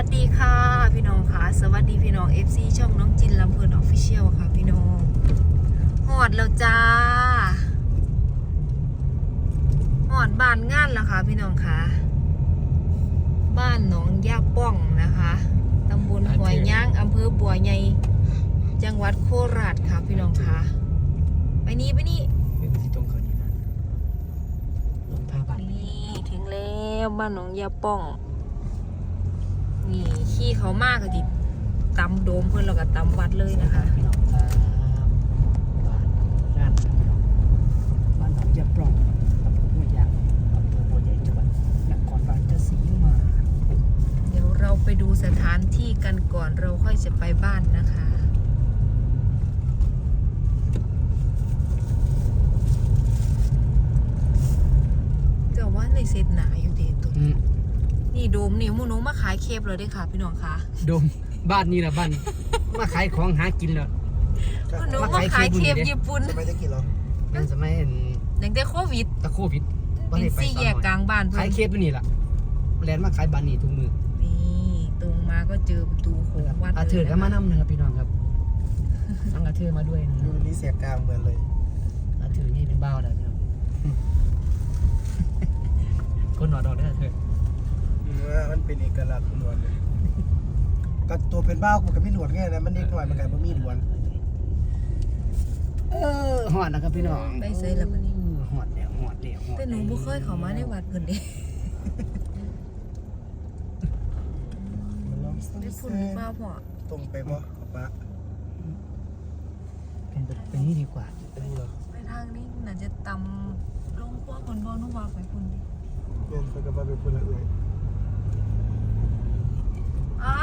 วัสดีค่ะ พี่น้องค่ะ สวัสดีพี่น้อง FC ช่องน้องจินลำเพลินออฟฟิเชียลค่ะ พี่น้องหอดแล้วจ้าหอดบ้านงานแล้วค่ะ พี่น้องค่ะ บ้านหนองย่าป้องนะคะตำบลหัวย่างอำเภอบัวใหญ่จังหวัดโคราชค่ะ พี่น้องค่ะไปนี่ไปนี่เป็นที่ตรงเขานี่นะลงท่าบัตรนี่ถึงแล้วบ้านหนองยาป้อง นี่ขี้เขามากก็ติตำโดมเพื่อนเราก็ตำวัดเลยนะคะพี่น้องครับบ้านงานครับพี่น้องบ้านหนองยาปล่องตำบลห้วยยางอำเภอบัวใหญ่จังหวัดนครราชสีมาเดี๋ยวเราไปดูสถานที่กันก่อนเราค่อยจะไปบ้านนะคะ เจ้าว่าในเซตหนาอยู่เดตัว อืม นี่ โดมนี่หมูหนูมาขายเคปเลยเด้อค่ะ พี่น้องค่ะดมบ้านนี่แหละบ้าน มาขายของหากินแล้วหมูหนูมาขายเคปญี่ปุ่นสมัยจะกี่หรอนั่นสมัยเห็นตั้งแต่โควิดตะโควิดบ่เป็นได้ไปสี่แยกกลางบ้านขาเพื่ยนเคปอยู่นี่ล่ะแลนด์มาขายบ้านนี่ทุกมือนี่ตรงมาก็เจอประตูโค้งวัดอาเถิดลยก็นะมานำนะครับพี่น้องครับนั่งอาเถิดมาด้วยนะคดูรับนี้เสียกลางเหมือนเลยอาเถิดนี่เป็นบ้าวแล้วพี่น้องคนหนอดอกได้อาเถิด ว่ามันเป็นเอกลักษณ์ของหนวดเลยก็ตัวเป็นบ้ากูกับพี่หนวดไงนะมันเด็กหน่อยมันกลายเป็นมีหนวดเออหอดนะครับพี่น้องไปเซยแล้วบัดนี้หอดแล้วหอดแล้วหอดแต่หนูบ่เคยเข้ามาในวัดเพิ่นเด้มันลองได้พูดหรือเปล่าพ่อตรงไปบ่ปะเป็นเป็นนี่ดีกว่าอันนี้เหรอไปทางนี้น่าจะตำลงพวกคนบ่หนูว่าไปพุ่นดิเงินไปกับมาเป็นคนละเอ่ยอา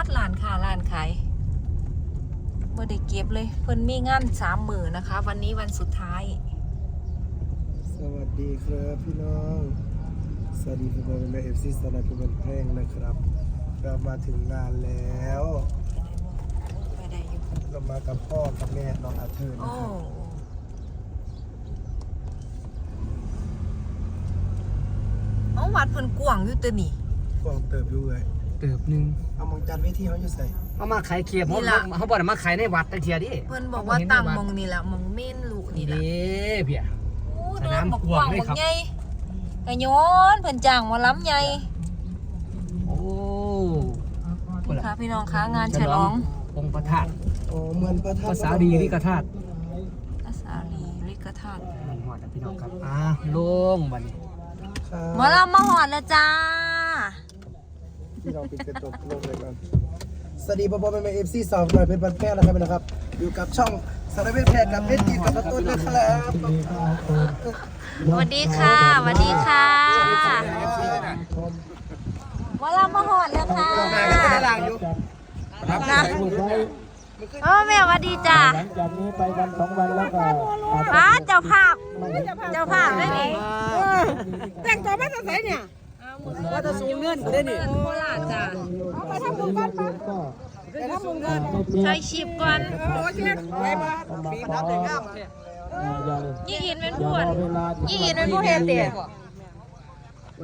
ดร้านค้าร้านขายบ่ได้เก็บเลย เพิ่นมีงาน3มื้อนะคะ วันนี้วันสุดท้าย สวัสดีครับพี่น้อง สวัสดีพี่น้องเป็นเอฟซีสตาร์พิมันแพร่งนะครับ เรามาถึงงานแล้ว ไปได้อยู่เรามากับพ่อกับแม่น้องอาเทิร์นโอ้นะครับเอาวัดเพิ่นกว้างอยู่ตัวนี่กวางเติบอยู่เลย เติบหนึงเอามองจันไว้ที่เขาอยู่ใส่เอามาขายเคียบนี่เขาล่ะ เขาบอกมาขายในวัดตะเทียดิเพิ่นบอกว่าตั้งหมองนี่ล่ะหมองเมนลุนี่ล่ะนี่เพียโอ้สเดินานมบอกกกว้าว้างงเลยบัครักบใหญ่กะโยนเพิ่นจ้างหมาล้ำใหญ่โอ้นี่ค่ะพี่น้องคะงานฉลององค์พระธาตุอ๋อเหมือนประทับภาษาดีที่กระธาตุภาษาลีลิกธาตุมันหอดนะพี่น้องครับอ่าลงบัดนี้ ครับหมอลำมาหอดแล้วจ้า ที่เราปิดกระจกลงเลยก่อนสวัสดีพ่อพ่อแม่แม่เอฟซีสาวหน่อยเป็นบันแพร่นะครับนะครับ อยู่กับช่องสารเวทแพร่กับเพชรจีกับประตูนะครับสวัสดีค่ะสวัสดีค่ะหมอลำมาหอดแล้วค่ะมากันจะได้ล่างอยู่นะเออแม่สวัสดีจ้าหลังจากนี้ไปวันสองวันแล้วก็อาจจะป้าเจ้าภาพ เจ้าภาพได้นี่แต่งตัวมาตั้งแต่เนี่ย ว่าจะสูงเงินได้นี่โคราชจ้าเอาไปทำบุญกันปะก็ไปทำบุญกันไม่เพียงใช้ชิปก่อนโอเคไปบ่ปีนับแต่งงามอย่ายี่หินเป็นอย่าผู้รอเวลายี่หินเป็นผู้เฮ็ดเตะ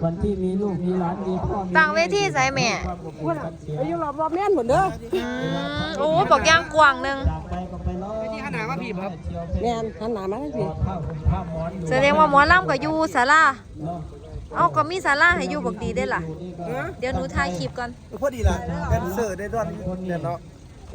วันที่มีลูกมีหลานมีพ่อมีตั้งเวทีใส่แม่ความอบอุ่นกันเสียไปอยู่รอบรอบๆแม่นหมดเด้ออืมโอ้บอกย่างกว้างหนึงจากไปก็ไปรอที่ขนาดว่าพี่ครับแม่นหันหน้ามาทั้งทีผ้าห่มผ้าหมอนอยู่แสดงว่าหมอลำก็อยู่ศาลา เนาะเอาก็มีศาลาให้อยู่บักดีได้ล่ะ เดี๋ยวหนูถ่ายคลิปก่อนพอดีละแดนเซอร์ได้ดอนเนี่ยเนาะ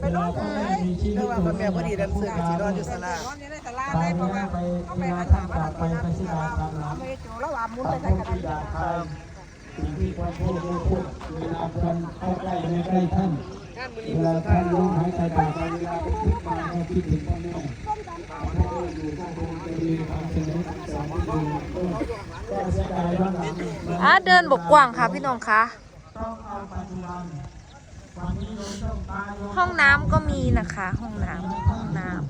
เวลาพ่อแม่มีชีวิถ้าตว่าพ่อแม่พอดีแดนเซอร์กับสีดอนอยู่ศาลานอนอยู่ในตลาดตาได้ยเพราะแล้ว่าวไปเขาเวไปลาหันหท่าน้านมาจากไปไปสิดาตามหลังไม่ได้โจแล้วว่ามุนขไปอบใส่คุณกระที่ดาอยาษกทำสิ่งที่ควรพูดไม่พูดเวลาท่านเข้าใกล้ไม่ใกล้ท่านเวลาท่านลมหายใจปากเวลาคิดมาให้คิดถึงพ่อแม่พ่ออยู่ข้างบนจะมีความสนุกสอนที่ดีก็เสียดายว่าหลัง อะ เดินบกกว้างค่ะพี่น้องคะห้องน้ำก็มีนะคะ ห้องน้ำห้องน้ำ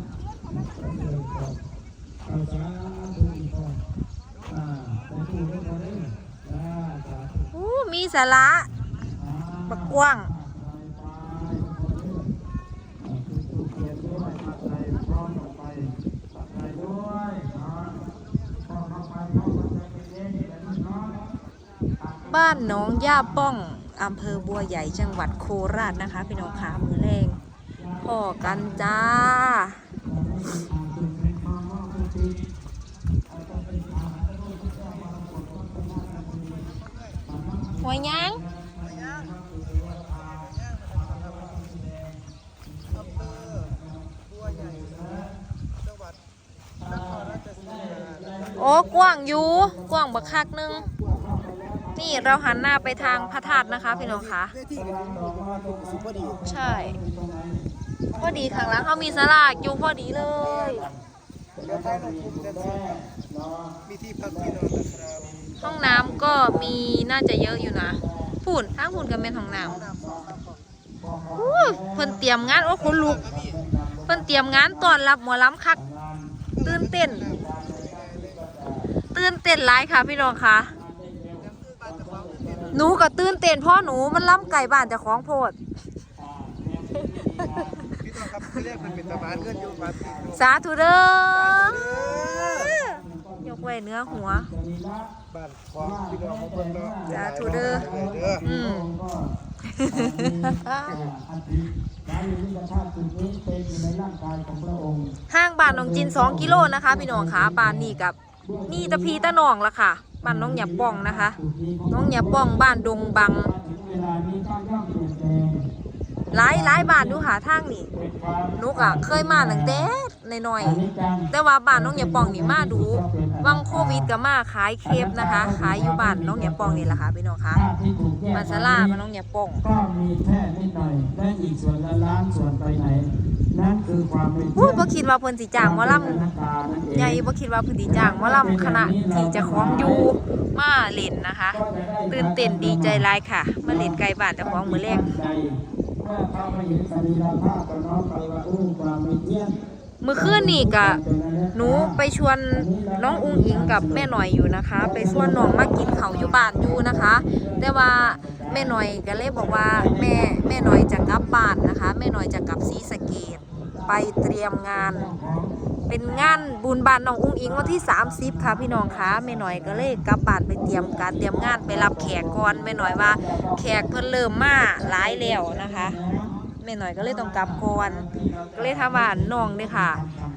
อู้มีสาระบกกว้าง บ้านหนองย่าป้องอำเภอบัวใหญ่จังหวัดโคราชนะคะ พี่น้องขามือแรงพ่อกันจ้าหัวยังโอ้กว้างอยู่กว้างบักคักหนึง นี่เราหันหน้าไปทางพระธาตุนะคะพี่น้องคะเวทีกันสุพอดีใช่ พอดีข้างหลังเขามีสลากอยู่พอดีเลยเดี๋ยวท้ายเราคุมแดนเซอร์มีที่พักที่นอนนะครับห้องน้ำก็มีน่าจะเยอะอยู่นะฝุ่นทางฝุ่นก็เป็นห้องน้ำอู้เพิ่นเตรียมงานโอ้คนลุกเพิ่นเตรียมงานต้อนรับหมอลำคัก ตื่นเต้น ตื่นเต้นหลายค่ะพี่น้องคะ หนูก็ตื่นเต้นเพ่อหนูมันล้ำไก่บ้านเจะของโพด พี่ต้องครับที่แรกมันเป็นตะบานเงินอยู่บาทติดอยู่สาธุเด้อยกไว้เนื้อหัว บ้านของพี่น้องของเพิ่นเนาะสาธุเด้อ เด้ออืม ห้างบ้านน้องจิน 2 กิโลนะคะ พี่น้องคะบ้านนี่กับนี่ตะพีตะหนองละค่ะ บ้านน้องหยับป่องนะคะ น้องหยับป่องบ้านดงบังหลายหลายบ้านดูหาทางนี่นุกอะเคยมาตั้งแต่น้อยๆแต่ว่าบ้านน้องหยับป่องนี่มาดู วังโควิดก็มาขายเคปนะคะ ขายอยู่บ้านน้องหยับป่องนี่แหละค่ะพี่น้องคะมาซาลาบ้านน้องหยับป่องก็มีแค่นิดหน่อยและอีกส่วนละล้านส่วนไปไหนนั่นคือความเป็นพูดบ่คิดว่าเพิ่นสิจ้างหมอลำนักการนั่นเองใหญ่บ่คิดว่าเพื้นที่จ้างหมอลำคณะที่เจะคล้าของอยู่มาเล่นนะคะ ตื่นเต้นดีใจหลายค่ะ มาเล่นไกลบ้านเจ้าของมือแรกใจเมื่อเขาไปเห็นสรีระภาพก็น้อมไปว่าอู้ความเป็นเยี่ย มมื้อคืนนี่ก็หนูไปชวนน้องอุ้งอิงกับแม่หน่อยอยู่นะคะ ไปชวนน้องมากินเขาอยู่บ้านอยู่นะคะ แต่ว่าแม่หน่อยก็เลยบอกว่าแม่แม่หน่อยจะกลับบ้านนะคะ แม่หน่อยจะกลับศรีสเกษไปเตรียมงาน เป็นงานบุญบานน้องอุ้งอิงวันที่ 30 ค่ะพี่น้องคะแม่หน่อยก็เลยกลับบ้านไปเตรียมการเตรียมงานไปรับแขกก่อนแม่หน่อยว่า แขกเพิ่นเริ่มมาหลายแล้วนะคะ แม่หน่อยก็เลยต้องกลับก่อนก็เลยถามว่าน้องเด้อค่ะ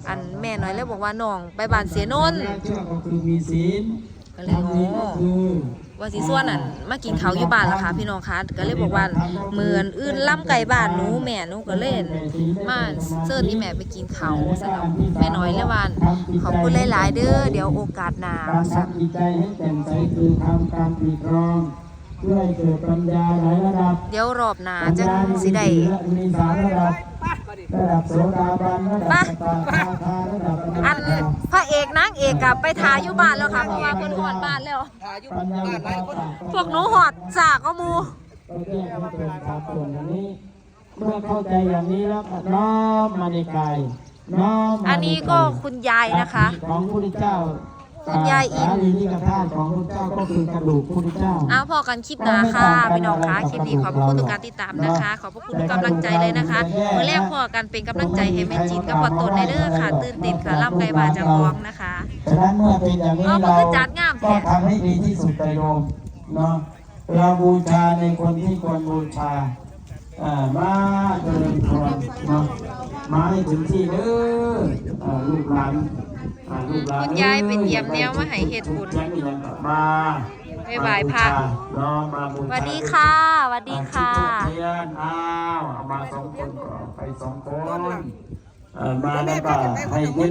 อันแม่หน่อยเลยบอกว่าน้องไปบ้านเสียนนท์เชื่อก็คือมีศีลก็เลยโอ้คือว่าสิส่วนอันมากินเขาวอยู่บ้านล่ะค่ะพี่น้องคะก็เลยบอกว่าเหมือนอื่นล่ำไก่บ้านหนูแม่หนูก็เล่นมาเซิร์นี่แม่ไปกินเขาวสนองแม่น้อยเลยว่าขอบคุณหลายๆเด้อเดี๋ยวโอกาสหน้าการสั่งทำจิตใจให้แจ่มใสคือทำการปลีกรอง เพื่อให้เกิดปัญญาหลายระดับเดี๋ยวรอบหน้าปัญจังญาสิได้มีสามระดับระดับโสดาบันระดับสตาคาคาระดับอันพระเอกนางเอกกับไปทาอยู่บ้านแล้วค่ะเพราะว่าเพิ่นหอดบ้านแล้วหาอยู่ปัญญาบ้านหลายคนพวกหนูหอดสากก็หมูก็แก้ให้เป็นสามส่วนอย่างนี้ เมื่อเข้าใจอย่างนี้แล้วก็น้อมมาในกายน้อมมาใอันนี้ก็คุณยายนะคะ ของพระพุทธเจ้า คุณยายอินสารีริกธาตุของพระพุทธเจ้าก็คือกระดูกพระพุทธเจ้าเอาพอกันคลิปหน้าค่ะพี่น้องคะคลิปนี้ขอบพระคุณทุกการติดตามนะคะ ขอบพระคุณทุกกำลังใจเลยนะคะเมื่อแรกพอกันเป็นกำลังใจให้แม่จีนกับพอตนในเด้อค่ะ ตื่นเต้นค่ะล่ำไก่บาจะฟ้องนะคะฉะนั้นเมื่อเป็นอย่างนี้เอามันเราคือจัดงามแท้ก็ทำให้ดีที่สุดไปโยมเนาะเราบูชาในคนที่ควรบูชาอ่า มาเจริญพรเนาะมาให้ถึงที่เด้ออ่าลูกหลานอ่าลูกหลานคุณยายไปเตรียมแนวมาให้เฮ็ดบุญแจ้งอีกแล้วก็มาบ๊ายบายพระเนาะมาบูชาสวัสดีค่ะสวัสดีค่ะอ่าจุดธูปเทียนอ้าวเอามาสองคนก็ไปสองคนเอ่อมาแล้วก็ให้ยึด